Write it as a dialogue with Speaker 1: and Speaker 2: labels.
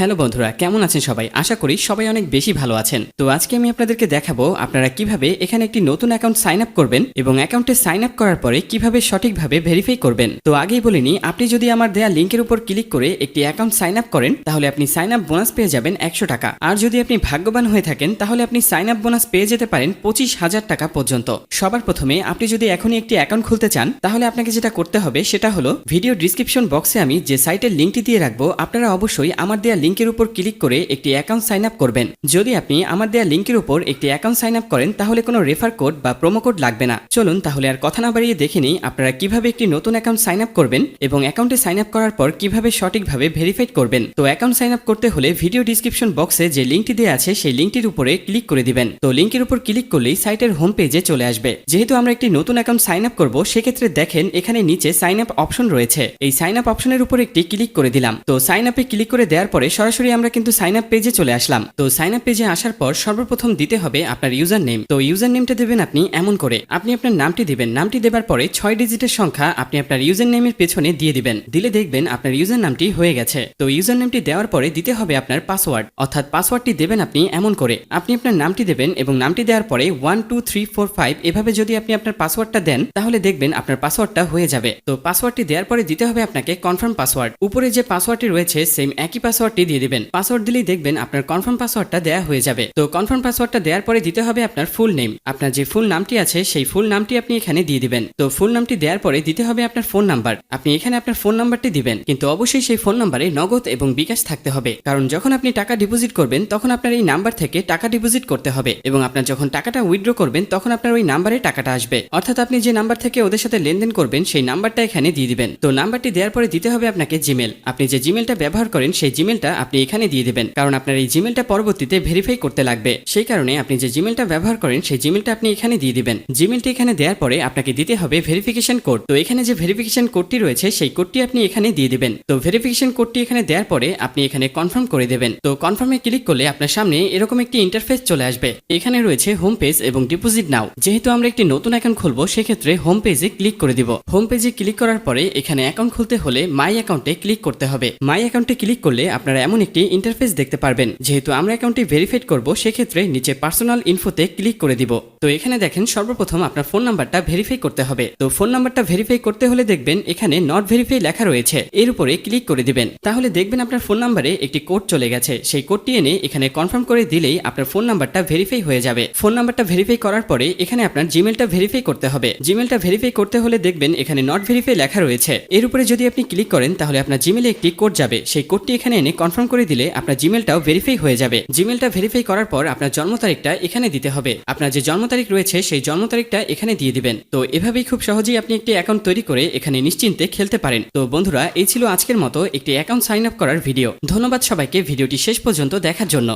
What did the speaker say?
Speaker 1: Hello বন্ধুরা, কেমন আছেন সবাই? আশা করি সবাই অনেক বেশি ভালো আছেন। তো আজকে আমি আপনাদেরকে দেখাবো আপনারা কীভাবে এখানে একটি নতুন অ্যাকাউন্ট সাইন আপ করবেন এবং অ্যাকাউন্টে সাইন আপ করার পরে কীভাবে সঠিকভাবে ভেরিফাই করবেন। তো আগেই বলিনি আপনি যদি আমার দেয়া লিঙ্কের উপর ক্লিক করে একটি অ্যাকাউন্ট সাইন আপ করেন, তাহলে আপনি সাইন আপ বোনাস পেয়ে যাবেন একশো টাকা। আর যদি আপনি ভাগ্যবান হয়ে থাকেন, তাহলে আপনি সাইন আপ বোনাস পেয়ে যেতে পারেন পঁচিশ হাজার টাকা পর্যন্ত। সবার প্রথমে আপনি যদি এখনই একটি অ্যাকাউন্ট খুলতে চান, তাহলে আপনাকে যেটা করতে হবে সেটা হলো ভিডিও ডিসক্রিপশন বক্সে আমি যে সাইটের লিঙ্কটি দিয়ে রাখব, আপনারা অবশ্যই আমার দেয়া লিঙ্কের উপর ক্লিক করে একটি অ্যাকাউন্ট সাইন আপ করবেন। যদি আপনি আমার দেয়া লিঙ্কের উপর একটি অ্যাকাউন্ট সাইন আপ করেন, তাহলে কোনো রেফার কোড বা প্রোমো কোড লাগবে না। চলুন তাহলে আর কথা না বাড়িয়ে দেখে নিই আপনারা কীভাবে একটি নতুন অ্যাকাউন্ট সাইন আপ করবেন এবং অ্যাকাউন্টে সাইন আপ করার পর কীভাবে সঠিকভাবে ভেরিফাইড করবেন। তো অ্যাকাউন্ট সাইন আপ করতে হলে ভিডিও ডিসক্রিপশন বক্সে যে লিঙ্কটি দেওয়া আছে, সেই লিঙ্কটির উপরে ক্লিক করে দিবেন। তো লিঙ্কের উপর ক্লিক করলেই সাইটের হোম পেজে চলে আসবে। যেহেতু আমরা একটি নতুন অ্যাকাউন্ট সাইন আপ করব, সেক্ষেত্রে দেখেন এখানে নিচে সাইন আপ অপশন রয়েছে। এই সাইন আপ অপশনের উপর একটি ক্লিক করে দিলাম। তো সাইন আপে ক্লিক করে দেওয়ার পরে সরাসরি আমরা কিন্তু সাইন আপ পেজে চলে আসলাম। তো সাইন আপ পেজে আসার পর সর্বপ্রথম দিতে হবে আপনার ইউজার নেম তো ইউজার নেমটা দেবেন আপনি এমন করে। আপনি আপনার নামটি দিবেন। নামটি দেবার পরে ছয় ডিজিটের সংখ্যা আপনি আপনার ইউজার নেমের পেছনে দিয়ে দিবেন। দিলে দেখবেন আপনার ইউজার নামটি হয়ে গেছে। তো ইউজার নেমটি দেওয়ার পরে দিতে হবে আপনার পাসওয়ার্ড অর্থাৎ পাসওয়ার্ডটি দেবেন আপনি এমন করে। আপনি আপনার নামটি দেবেন এবং নামটি দেওয়ার পরে one two three four five এভাবে যদি আপনি আপনার পাসওয়ার্ডটা দেন, তাহলে দেখবেন আপনার পাসওয়ার্ডটা হয়ে যাবে। তো পাসওয়ার্ডটি দেওয়ার পরে দিতে হবে আপনাকে কনফার্ম পাসওয়ার্ড উপরে যে পাসওয়ার্ডটি রয়েছে সেম একই পাসওয়ার্ডটি দিয়ে দিবেন। পাসওয়ার্ড দিলেই দেখবেন আপনার কনফার্ম পাসওয়ার্ডটা দেওয়া হয়ে যাবে। তো কনফার্ম পাসওয়ার্ডটা দেওয়ার পরে দিতে হবে আপনার ফুল নেম আপনার যে ফুল নামটি আছে, সেই ফুল নামটি আপনি এখানে দিয়ে দিবেন। তো ফুল নামটি দেওয়ার পরে দিতে হবে আপনার ফোন নাম্বার আপনি এখানে আপনার ফোন নাম্বারটি দিবেন। কিন্তু অবশ্যই সেই ফোন নাম্বারে নগদ এবং বিকাশ থাকতে হবে। কারণ যখন আপনি টাকা ডিপোজিট করবেন, তখন আপনার এই নাম্বার থেকে টাকা ডিপোজিট করতে হবে। এবং আপনার যখন টাকাটা উইথড্র করবেন, তখন আপনার ওই নাম্বারে টাকাটা আসবে। অর্থাৎ আপনি যে নাম্বার থেকে ওদের সাথে লেনদেন করবেন, সেই নাম্বারটা এখানে দিয়ে দিবেন। তো নাম্বারটি দেওয়ার পরে দিতে হবে আপনাকে জিমেল আপনি যে জিমেলটা ব্যবহার করেন, সেই জিমেলটা আপনি এখানে দিয়ে দেবেন, কারণ আপনার এই জিমেলটা পরবর্তীতে ভেরিফাই করতে লাগবে। সেই কারণে আপনি যে জিমেলটা ব্যবহার করেন, সেই জিমেলটা আপনি এখানে দিয়ে দিবেন। জিমেলটি এখানে দেওয়ার পরে আপনাকে দিতে হবে ভেরিফিকেশন কোড তো এখানে যে ভেরিফিকেশন কোডটি রয়েছে, সেই কোডটি আপনি এখানে দিয়ে দিবেন। তো ভেরিফিকেশন কোডটি এখানে দেওয়ার পরে আপনি এখানে কনফার্ম করে দেবেন। তো কনফার্মে ক্লিক করলে আপনার সামনে এরকম একটি ইন্টারফেস চলে আসবে। এখানে রয়েছে হোম পেজ এবং ডিপোজিট নাও যেহেতু আমরা একটি নতুন অ্যাকাউন্ট খুলবো, সেক্ষেত্রে হোম পেজে ক্লিক করে দিব। হোম পেজে ক্লিক করার পরে এখানে অ্যাকাউন্ট খুলতে হলে মাই অ্যাকাউন্টে ক্লিক করতে হবে। মাই অ্যাকাউন্টে ক্লিক করলে আপনারা এমন একটি ইন্টারফেস দেখতে পারবেন। যেহেতু আমরা অ্যাকাউন্টটি ভেরিফাইড করব, সেক্ষেত্রে নিচে পার্সোনাল ইনফোতে ক্লিক করে দিব। তো এখানে দেখেন, সর্বপ্রথম আপনার ফোন নাম্বারটা ভেরিফাই করতে হবে। তো ফোন নাম্বারটা ভেরিফাই করতে হলে দেখবেন, এখানে নট ভেরিফাই লেখা রয়েছে। এর উপরে ক্লিক করে দিবেন। তাহলে দেখবেন আপনার ফোন নাম্বারে একটি কোড চলে গেছে। সেই কোডটি এনে এখানে কনফার্ম করে দিলেই আপনার ফোন নাম্বারটা ভেরিফাই হয়ে যাবে। ফোন নাম্বারটা ভেরিফাই করার পরে এখানে আপনার জিমেলটা ভেরিফাই করতে হবে। জিমেলটা ভেরিফাই করতে হলে দেখবেন, এখানে নট ভেরিফাই লেখা রয়েছে। এর উপরে যদি আপনি ক্লিক করেন, তাহলে আপনার জিমেলে একটি কোড যাবে। সেই কোডটি এখানে এনে কনফার্ম করে দিলে আপনার জিমেলটাও ভেরিফাই হয়ে যাবে। জিমেলটা ভেরিফাই করার পর আপনার জন্ম তারিখটা এখানে দিতে হবে। আপনার যে জন্ম তারিখ রয়েছে, সেই জন্ম তারিখটা এখানে দিয়ে দিবেন। তো এভাবেই খুব সহজেই আপনি একটি অ্যাকাউন্ট তৈরি করে এখানে নিশ্চিন্তে খেলতে পারেন। তো বন্ধুরা, এই ছিল আজকের মতো একটি অ্যাকাউন্ট সাইন আপ করার ভিডিও ধন্যবাদ সবাইকে ভিডিওটি শেষ পর্যন্ত দেখার জন্য।